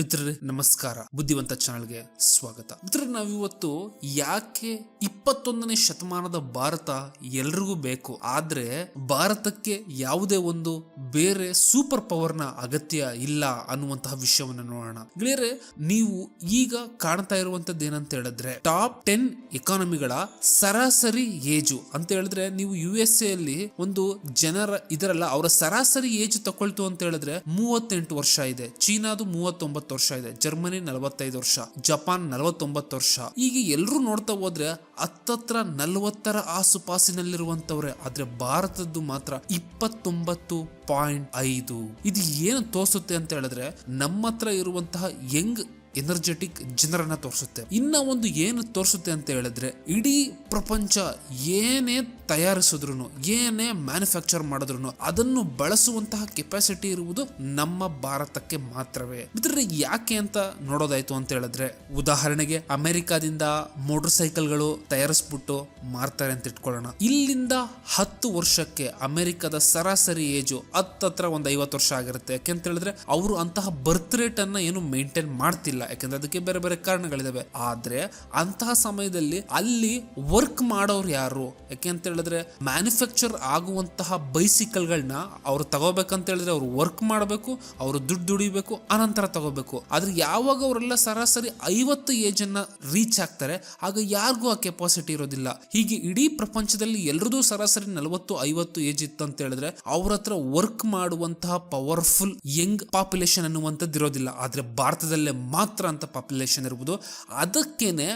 ಮಿತ್ರರೇ, ನಮಸ್ಕಾರ. ಬುದ್ಧಿವಂತ ಚಾನಲ್ಗೆ ಸ್ವಾಗತ. ಮಿತ್ರ ನಾವಿವತ್ತು ಯಾಕೆ ಇಪ್ಪತ್ತೊಂದನೇ ಶತಮಾನದ ಭಾರತ ಎಲ್ರಿಗೂ ಬೇಕು, ಆದ್ರೆ ಭಾರತಕ್ಕೆ ಯಾವುದೇ ಒಂದು ಬೇರೆ ಸೂಪರ್ ಪವರ್ನ ಅಗತ್ಯ ಇಲ್ಲ ಅನ್ನುವಂತಹ ವಿಷಯವನ್ನ ನೋಡೋಣ. ಗೆಳೆಯರೆ, ನೀವು ಈಗ ಕಾಣ್ತಾ ಇರುವಂತದ್ದು ಏನಂತ ಹೇಳಿದ್ರೆ, ಟಾಪ್ ಟೆನ್ ಎಕಾನಮಿಗಳ ಸರಾಸರಿ ಏಜು. ಅಂತ ಹೇಳಿದ್ರೆ, ನೀವು ಯು ಎಸ್ ಎಲ್ಲಿ ಒಂದು ಜನರ ಇದರಲ್ಲ, ಅವರ ಸರಾಸರಿ ಏಜ್ ತಕೊಳ್ತು ಅಂತ ಹೇಳಿದ್ರೆ ಮೂವತ್ತೆಂಟು ವರ್ಷ ಇದೆ. ಚೀನಾದು ಮೂವತ್ತೊಂಬತ್ತು ವರ್ಷ ಇದೆ. ಜರ್ಮನಿ ನಲವತ್ತೈದು ವರ್ಷ. ಜಪಾನ್ ನಲವತ್ತೊಂಬತ್ತು ವರ್ಷ. ಈಗ ಎಲ್ಲರೂ ನೋಡ್ತಾ ಹೋದ್ರೆ ಹತ್ತತ್ರ ನಲವತ್ತರ ಆಸುಪಾಸಿನಲ್ಲಿರುವಂತವ್ರೆ ಆದ್ರೆ ಭಾರತದ್ದು ಮಾತ್ರ ಇಪ್ಪತ್ತೊಂಬತ್ತು ಪಾಯಿಂಟ್ ಐದು. ಇದು ಏನು ತೋರಿಸುತ್ತೆ ಅಂತ ಹೇಳಿದ್ರೆ ನಮ್ಮ ಹತ್ರ ಇರುವಂತಹ ಯಂಗ್ ಎನರ್ಜೆಟಿಕ್ ಜನರನ್ನ ತೋರಿಸುತ್ತೆ. ಇನ್ನ ಒಂದು ಏನು ತೋರಿಸುತ್ತೆ ಅಂತ ಹೇಳಿದ್ರೆ, ಇಡೀ ಪ್ರಪಂಚ ಏನೇ ತಯಾರಿಸಿದ್ರು ಏನೇ ಮ್ಯಾನುಫ್ಯಾಕ್ಚರ್ ಮಾಡಿದ್ರು ಅದನ್ನು ಬಳಸುವಂತಹ ಕೆಪಾಸಿಟಿ ಇರುವುದು ನಮ್ಮ ಭಾರತಕ್ಕೆ ಮಾತ್ರವೇ. ಮಿತ್ರರೇ, ಯಾಕೆ ಅಂತ ನೋಡೋದಾಯ್ತು ಅಂತ ಹೇಳಿದ್ರೆ, ಉದಾಹರಣೆಗೆ ಅಮೆರಿಕಾದಿಂದ ಮೋಟರ್ ಸೈಕಲ್ಗಳು ತಯಾರಿಸ್ಬಿಟ್ಟು ಮಾರ್ತಾರೆ ಅಂತ ಇಟ್ಕೊಳ್ಳೋಣ. ಇಲ್ಲಿಂದ ಹತ್ತು ವರ್ಷಕ್ಕೆ ಅಮೆರಿಕದ ಸರಾಸರಿ ಏಜು ಹತ್ತತ್ರ ಒಂದು ಐವತ್ತು ವರ್ಷ ಆಗಿರುತ್ತೆ. ಯಾಕೆಂತ ಹೇಳಿದ್ರೆ, ಅವರು ಅಂತಹ ಬರ್ತ್ ರೇಟ್ ಅನ್ನ ಏನು ಮೇಂಟೈನ್ ಮಾಡ್ತಿಲ್ಲ. ಯಾಕಂದ್ರೆ ಅದಕ್ಕೆ ಬೇರೆ ಬೇರೆ ಕಾರಣಗಳಿದಾವೆ. ಆದ್ರೆ ಅಂತಹ ಸಮಯದಲ್ಲಿ ಅಲ್ಲಿ ವರ್ಕ್ ಮಾಡೋರು ಯಾರು? ಯಾಕೆ ಅಂತ ಹೇಳಿದ್ರೆ ಮ್ಯಾನುಫ್ಯಾಕ್ಚರ್ ಆಗುವಂತಹ ಬೈಸಿಕಲ್ಗಳನ್ನ ಅವ್ರು ತಗೋಬೇಕಂತ ಹೇಳಿದ್ರೆ ಅವ್ರು ವರ್ಕ್ ಮಾಡಬೇಕು, ಅವರು ದುಡ್ಡು ದುಡಿಬೇಕು, ಅನಂತರ ತಗೋಬೇಕು. ಆದ್ರೆ ಯಾವಾಗ ಅವರೆಲ್ಲ ಸರಾಸರಿ ಐವತ್ತು ಏಜ್ ಅನ್ನ ರೀಚ್ ಆಗ್ತಾರೆ, ಆಗ ಯಾರಿಗೂ ಆ ಕೆಪಾಸಿಟಿ ಇರೋದಿಲ್ಲ. ಹೀಗೆ ಇಡೀ ಪ್ರಪಂಚದಲ್ಲಿ ಎಲ್ರದ್ದು ಸರಾಸರಿ ನಲವತ್ತು, ಐವತ್ತು ಏಜ್ ಇತ್ತು ಅಂತ ಹೇಳಿದ್ರೆ ಅವ್ರ ಹತ್ರ ವರ್ಕ್ ಮಾಡುವಂತಹ ಪವರ್ಫುಲ್ ಯಂಗ್ ಪಾಪ್ಯುಲೇಷನ್ ಅನ್ನುವಂಥದ್ದು ಇರೋದಿಲ್ಲ ಆದ್ರೆ ಭಾರತದಲ್ಲೇ ಮಾತ್ರ ಅಂತ ಪಾಪ್ಯುಲೇಷನ್ ಇರ್ಬೋದು. ಅದಕ್ಕೇನೆ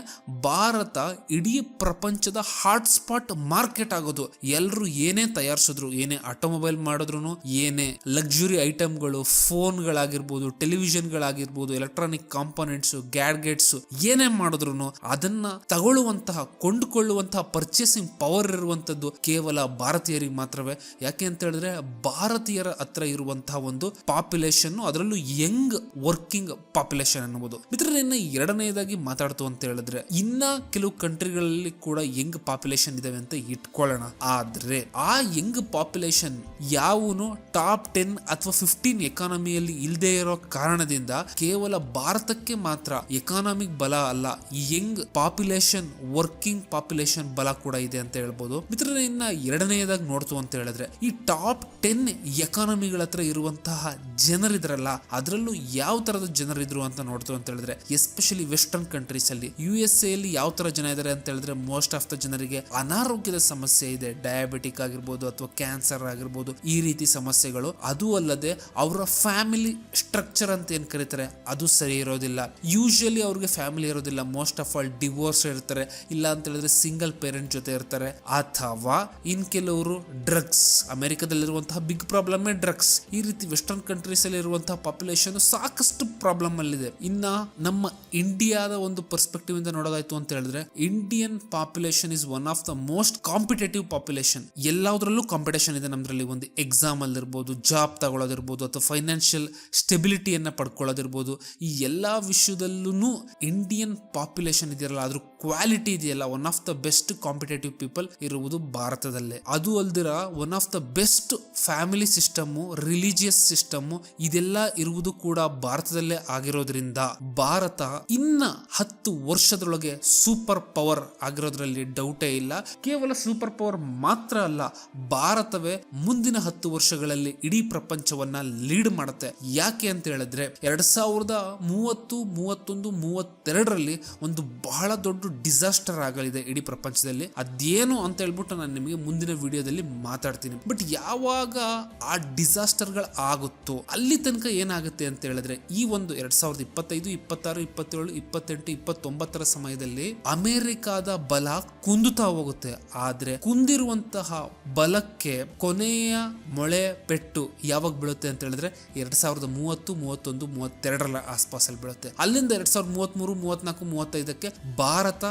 ಭಾರತ ಇಡೀ ಪ್ರಪಂಚದ ಹಾಟ್ಸ್ಪಾಟ್ ಮಾರ್ಕೆಟ್ ಆಗೋದು. ಎಲ್ಲರೂ ಏನೇ ತಯಾರಿಸಿದ್ರು, ಏನೇ ಆಟೋಮೊಬೈಲ್ ಮಾಡಿದ್ರು ಏನೇ ಲಕ್ಸುರಿ ಐಟಮ್ಗಳು ಫೋನ್ಗಳಾಗಿರ್ಬೋದು ಟೆಲಿವಿಷನ್ಗಳಾಗಿರ್ಬೋದು ಎಲೆಕ್ಟ್ರಾನಿಕ್ ಕಾಂಪೋನೆಂಟ್ಸ್ ಗ್ಯಾಡ್ಗೆಟ್ಸ್ ಏನೇ ಮಾಡಿದ್ರು ಅದನ್ನ ತಗೊಳ್ಳುವಂತಹ, ಕೊಂಡುಕೊಳ್ಳುವಂತಹ ಪರ್ಚೇಸಿಂಗ್ ಪವರ್ ಇರುವಂತದ್ದು ಕೇವಲ ಭಾರತೀಯರಿಗೆ ಮಾತ್ರವೇ. ಯಾಕೆ ಅಂತ ಹೇಳಿದ್ರೆ ಭಾರತೀಯರ ಹತ್ರ ಇರುವಂತಹ ಒಂದು ಪಾಪ್ಯುಲೇಷನ್ ಅದರಲ್ಲೂ ಯಂಗ್ ವರ್ಕಿಂಗ್ ಪಾಪ್ಯುಲೇಷನ್ ಅನ್ನಬಹುದು ಮಿತ್ರರೇ ಎರಡನೇದಾಗಿ ಮಾತಾಡ್ತು ಅಂತ ಹೇಳಿದ್ರೆ, ಇನ್ನ ಕೆಲವು ಕಂಟ್ರಿಗಳಲ್ಲಿ ಕೂಡ ಯಂಗ್ ಪಾಪ್ಯುಲೇಷನ್ ಇದಾವೆ ಅಂತ ಇಟ್ಕೊಳ್ಳೋಣ. ಆದ್ರೆ ಆ ಯಂಗ್ ಪಾಪ್ಯುಲೇಷನ್ ಯಾವನು ಟಾಪ್ ಟೆನ್ ಅಥವಾ ಫಿಫ್ಟೀನ್ ಎಕಾನಮಿಯಲ್ಲಿ ಇಲ್ಲದೆ ಇರೋ ಕಾರಣದಿಂದ ಕೇವಲ ಭಾರತಕ್ಕೆ ಮಾತ್ರ ಎಕಾನಮಿಕ್ ಬಲ ಅಲ್ಲ ಯಂಗ್ ಪಾಪ್ಯುಲೇಷನ್, ವರ್ಕಿಂಗ್ ಪಾಪ್ಯುಲೇಷನ್ ಬಲ ಕೂಡ ಇದೆ ಅಂತ ಹೇಳ್ಬೋದು. ಮಿತ್ರರೇ ಇನ್ನ ಎರಡನೆಯದಾಗಿ ನೋಡ್ತು ಅಂತ ಹೇಳಿದ್ರೆ, ಈ ಟಾಪ್ ಟೆನ್ ಎಕಾನಮಿಗಳ ಹತ್ರ ಇರುವಂತಹ ಜನರಿದ್ರಲ್ಲ, ಅದರಲ್ಲೂ ಯಾವ ತರದ ಜನರಿದ್ರು ಅಂತ ನೋಡ್ತು ಅಂತ ಹೇಳಿದ್ರೆ ಎಸ್ಪೆಷಲಿ ವೆಸ್ಟರ್ನ್ ಕಂಟ್ರೀಸ್ ಅಲ್ಲಿ ಯು ಎಸ್ ಎಲ್ಲಿ ಯಾವ ತರ ಜನ ಇದಾರೆ ಅಂತ ಹೇಳಿದ್ರೆ ಮೋಸ್ಟ್ ಆಫ್ ದ ಜನರಿಗೆ ಅನಾರೋಗ್ಯದ ಸಮಸ್ಯೆ ಇದೆ. ಡಯಾಬಿಟಿಕ್ ಆಗಿರ್ಬೋದು ಅಥವಾ ಕ್ಯಾನ್ಸರ್ ಆಗಿರ್ಬೋದು, ಈ ರೀತಿ ಸಮಸ್ಯೆಗಳು. ಅದು ಅಲ್ಲದೆ, ಅವರ ಫ್ಯಾಮಿಲಿ ಸ್ಟ್ರಕ್ಚರ್ ಅಂತ ಏನ್ ಕರೀತಾರೆ, ಅದು ಸರಿ ಇರೋದಿಲ್ಲ. ಯೂಶಲಿ ಅವ್ರಿಗೆ ಫ್ಯಾಮಿಲಿ ಇರೋದಿಲ್ಲ. ಮೋಸ್ಟ್ ಆಫ್ ಆಲ್ ಡಿವೋರ್ಸ್ ಇರ್ತಾರೆ. ಇಲ್ಲ ಅಂತ ಹೇಳಿದ್ರೆ ಸಿಂಗಲ್ ಪೇರೆಂಟ್ ಜೊತೆ ಇರ್ತಾರೆ. ಅಥವಾ ಇನ್ ಕೆಲವರು ಡ್ರಗ್ಸ್ ಅಮೆರಿಕದಲ್ಲಿರುವಂತಹ ಬಿಗ್ ಪ್ರಾಬ್ಲಮ್ ಡ್ರಗ್ಸ್ ಈ ರೀತಿ ವೆಸ್ಟರ್ನ್ ಕಂಟ್ರೀಸ್ ಅಲ್ಲಿ ಇರುವಂತಹ ಪಾಪ್ಯುಲೇಷನ್ ಸಾಕಷ್ಟು ಪ್ರಾಬ್ಲಮ್ ಅಲ್ಲಿದೆ. ಇನ್ನ ನಮ್ಮ ಇಂಡಿಯಾದ ಒಂದು ಪರ್ಸ್ಪೆಕ್ಟಿವ್ ಇಂದ ನೋಡೋದಾಯ್ತು ಅಂತ ಹೇಳಿದ್ರೆ Indian population is one of the most competitive population ಎಲ್ಲದರಲ್ಲೂ ಕಾಂಪಿಟೇಷನ್ ಇದೆ ನಮ್ದ್ರಲ್ಲಿ. ಒಂದು ಎಕ್ಸಾಮ್ ಅಲ್ಲಿರ್ಬೋದು ಜಾಬ್ ತಗೊಳ್ಳೋದಿರ್ಬೋದು ಅಥವಾ ಫೈನಾನ್ಷಿಯಲ್ ಸ್ಟೆಬಿಲಿಟಿಯನ್ನ ಪಡ್ಕೊಳ್ಳೋದಿರ್ಬೋದು. ಈ ಎಲ್ಲಾ ವಿಷಯದಲ್ಲೂ ಇಂಡಿಯನ್ ಪಾಪ್ಯುಲೇಷನ್ ಇದೆಯಲ್ಲ ಅದ್ರ ಕ್ವಾಲಿಟಿ ಇದೆಯಲ್ಲ one of the best competitive people ಇರುವುದು ಭಾರತದಲ್ಲೇ. ಅದು ಅಲ್ದಿರ one of the best family system religious system ಇದೆಲ್ಲ ಇರುವುದು ಕೂಡ ಭಾರತದಲ್ಲೇ ಆಗಿರೋದ್ರಿಂದ. ಭಾರತ ಇನ್ನ ಹತ್ತು ವರ್ಷದೊಳಗೆ ಸೂಪರ್ ಪವರ್ ಆಗಿರೋದ್ರಲ್ಲಿ ಡೌಟೇ ಇಲ್ಲ. ಕೇವಲ ಸೂಪರ್ ಪವರ್ ಮಾತ್ರ ಅಲ್ಲ, ಭಾರತವೇ ಮುಂದಿನ ಹತ್ತು ವರ್ಷಗಳಲ್ಲಿ ಇಡೀ ಪ್ರಪಂಚವನ್ನ ಲೀಡ್ ಮಾಡುತ್ತೆ. ಯಾಕೆ ಅಂತ ಹೇಳಿದ್ರೆ, ಎರಡ್ ಸಾವಿರದ ಮೂವತ್ತು, ಮೂವತ್ತೊಂದು, ಮೂವತ್ತೆರಡರಲ್ಲಿ ಒಂದು ಬಹಳ ದೊಡ್ಡ ಡಿಸಾಸ್ಟರ್ ಆಗಲಿದೆ ಇಡೀ ಪ್ರಪಂಚದಲ್ಲಿ. ಅದೇನು ಅಂತ ಹೇಳ್ಬಿಟ್ಟು ನಾನು ನಿಮಗೆ ಮುಂದಿನ ವಿಡಿಯೋದಲ್ಲಿ ಮಾತಾಡ್ತೀನಿ. ಬಟ್ ಯಾವಾಗ ಆ ಡಿಸಾಸ್ಟರ್ಗಳು ಆಗುತ್ತೋ ಅಲ್ಲಿ ತನಕ ಏನಾಗುತ್ತೆ ಅಂತ ಹೇಳಿದ್ರೆ, ಈ ಒಂದು ಎರಡ್ ಸಾವಿರದ ಇಪ್ಪತ್ತೈದು ಇಪ್ಪತ್ತಾರು, ಇಪ್ಪತ್ತೇಳು, ಇಪ್ಪತ್ತೆಂಟು, ಇಪ್ಪತ್ತೊಂಬತ್ತರ ಸಮಯದಲ್ಲಿ ಅಮೆರಿಕಾದ ಬಲ ಕುಂದುತ್ತಾ ಹೋಗುತ್ತೆ. ಆದ್ರೆ ಕುಂದಿರುವಂತಹ ಬಲಕ್ಕೆ ಕೊನೆಯ ಮೊಳೆ ಪೆಟ್ಟು ಯಾವಾಗ ಬೀಳುತ್ತೆ ಅಂತ ಹೇಳಿದ್ರೆ ಎರಡ್ ಸಾವಿರದ ಮೂವತ್ತು, ಮೂವತ್ತೊಂದು ಮೂವತ್ತೆರಡರ ಆಸ್ಪಾಸಲ್ಲಿ ಬೀಳುತ್ತೆ. ಅಲ್ಲಿಂದ ಎರಡ್ ಸಾವಿರದ ಮೂವತ್ಮೂರು, ಮೂವತ್ನಾಲ್ಕು, ಮೂವತ್ತೈದಕ್ಕೆ ಭಾರತ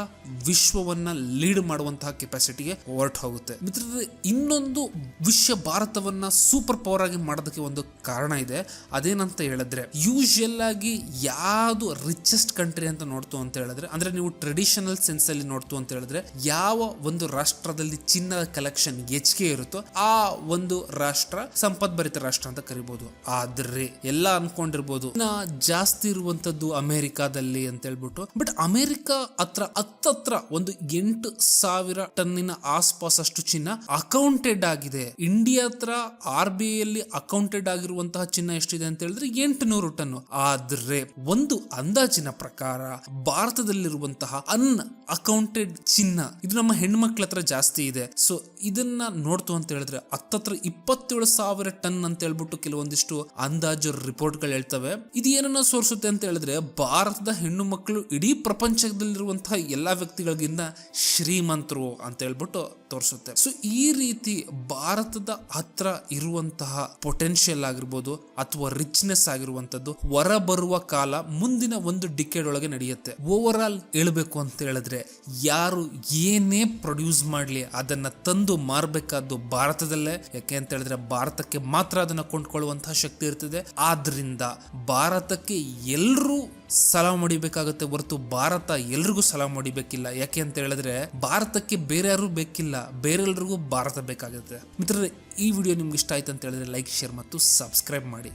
ವಿಶ್ವವನ್ನ ಲೀಡ್ ಮಾಡುವಂತಹ ಕೆಪಾಸಿಟಿಗೆ ಹೊರಟು ಹೋಗುತ್ತೆ. ಮಿತ್ರರೇ, ಇನ್ನೊಂದು ವಿಶ್ವ ಭಾರತವನ್ನ ಸೂಪರ್ ಪವರ್ ಆಗಿ ಮಾಡೋದಕ್ಕೆ ಒಂದು ಕಾರಣ ಇದೆ. ಅದೇನಂತ ಹೇಳಿದ್ರೆ ಯೂಶಲ್ ಆಗಿ ಯಾರ ಯಾವುದು ರಿಚೆಸ್ಟ್ ಕಂಟ್ರಿ ಅಂತ ನೋಡ್ತು ಅಂತ ಹೇಳಿದ್ರೆ, ಅಂದ್ರೆ ನೀವು ಟ್ರೆಡಿಷನಲ್ ಸೆನ್ಸ್ ಅಲ್ಲಿ ನೋಡ್ತು ಅಂತ ಹೇಳಿದ್ರೆ, ಯಾವ ಒಂದು ರಾಷ್ಟ್ರದಲ್ಲಿ ಚಿನ್ನದ ಕಲೆಕ್ಷನ್ ಹೆಚ್ಚಿಗೆ ಇರುತ್ತೋ ಆ ಒಂದು ರಾಷ್ಟ್ರ ಸಂಪದ್ಭರಿತ ರಾಷ್ಟ್ರ ಅಂತ ಕರಿಬಹುದು ಆದ್ರೆ ಎಲ್ಲ ಅನ್ಕೊಂಡಿರ್ಬೋದು. ಜಾಸ್ತಿ ಇರುವಂತದ್ದು ಅಮೆರಿಕಾದಲ್ಲಿ ಅಂತ ಹೇಳ್ಬಿಟ್ಟು ಬಟ್ ಅಮೆರಿಕ ಹತ್ರ, ಹತ್ತತ್ರ ಒಂದು ಎಂಟು ಸಾವಿರ ಟನ್ನಿನ ಆಸ್ಪಾಸ್ ಅಷ್ಟು ಚಿನ್ನ ಅಕೌಂಟೆಡ್ ಆಗಿದೆ. ಇಂಡಿಯಾ ಹತ್ರ ಆರ್ ಬಿ ಐಯಲ್ಲಿ ಅಕೌಂಟೆಡ್ ಆಗಿರುವಂತಹ ಚಿನ್ನ ಎಷ್ಟಿದೆ ಅಂತ ಹೇಳಿದ್ರೆ ಎಂಟು ನೂರು ಟನ್ ಆದ್ರೆ ಒಂದು ಅಂದಾಜಿನ ಪ್ರಕಾರ ಭಾರತದಲ್ಲಿರುವಂತಹ ಅನ್ ಅಕೌಂಟೆಡ್ ಚಿನ್ನ, ಇದು ನಮ್ಮ ಹೆಣ್ಮಕ್ಳ ಹತ್ರ ಜಾಸ್ತಿ ಇದೆ. ಸೊ ಇದನ್ನ ನೋಡ್ತು ಅಂತ ಹೇಳಿದ್ರೆ ಹತ್ತತ್ರ ಇಪ್ಪತ್ತೇಳು ಸಾವಿರ ಟನ್ ಅಂತ ಹೇಳ್ಬಿಟ್ಟು ಕೆಲವೊಂದಿಷ್ಟು ಅಂದಾಜು ರಿಪೋರ್ಟ್ಗಳು ಹೇಳ್ತವೆ. ಇದು ಏನನ್ನ ಸೋರಿಸುತ್ತೆ ಅಂತ ಹೇಳಿದ್ರೆ ಭಾರತದ ಹೆಣ್ಣು ಮಕ್ಕಳು ಇಡೀ ಪ್ರಪಂಚದಲ್ಲಿರುವಂತಹ ಎಲ್ಲಾ ವ್ಯಕ್ತಿಗಳಿಗಿಂತ ಶ್ರೀಮಂತರು ಅಂತ ಹೇಳ್ಬಿಟ್ಟು ತೋರಿಸುತ್ತೆ. ಸೊ ಈ ರೀತಿ ಭಾರತದ ಹತ್ರ ಇರುವಂತಹ ಪೊಟೆನ್ಷಿಯಲ್ ಆಗಿರ್ಬೋದು ಅಥವಾ ರಿಚ್ನೆಸ್ ಆಗಿರುವಂತದ್ದು ಹೊರ ಬರುವ ಕಾಲ ಮುಂದಿನ ಒಂದು ಡಿಕೆಡ್ ಒಳಗೆ ನಡೆಯುತ್ತೆ. ಓವರ್ ಆಲ್ ಹೇಳ್ಬೇಕು ಅಂತ ಹೇಳಿದ್ರೆ ಯಾರು ಏನೇ ಪ್ರೊಡ್ಯೂಸ್ ಮಾಡ್ಲಿ ಅದನ್ನ ತಂದು ಮಾರಬೇಕಾದ್ದು ಭಾರತದಲ್ಲೇ. ಯಾಕೆ ಅಂತ ಹೇಳಿದ್ರೆ ಭಾರತಕ್ಕೆ ಮಾತ್ರ ಅದನ್ನ ಕೊಂಡ್ಕೊಳ್ಳುವಂತಹ ಶಕ್ತಿ ಇರ್ತದೆ. ಆದ್ರಿಂದ ಭಾರತಕ್ಕೆ ಎಲ್ಲರೂ ಸಲಾಮ್ ಹೊಡಿಬೇಕಾಗುತ್ತೆ ಹೊರತು ಭಾರತ ಎಲ್ರಿಗೂ ಸಲಾಮ್ ಹೊಡಿಬೇಕಿಲ್ಲ. ಯಾಕೆ ಅಂತ ಹೇಳಿದ್ರೆ ಭಾರತಕ್ಕೆ ಬೇರೆ ಯಾರು ಬೇಕಿಲ್ಲ. ಬೇರೆಲ್ರಿಗೂ ಭಾರತ ಬೇಕಾಗುತ್ತೆ. ಮಿತ್ರರೇ, ಈ ವಿಡಿಯೋ ನಿಮ್ಗೆ ಇಷ್ಟ ಆಯ್ತು ಅಂತ ಹೇಳಿದ್ರೆ ಲೈಕ್ ಶೇರ್ ಮತ್ತು ಸಬ್ಸ್ಕ್ರೈಬ್ ಮಾಡಿ.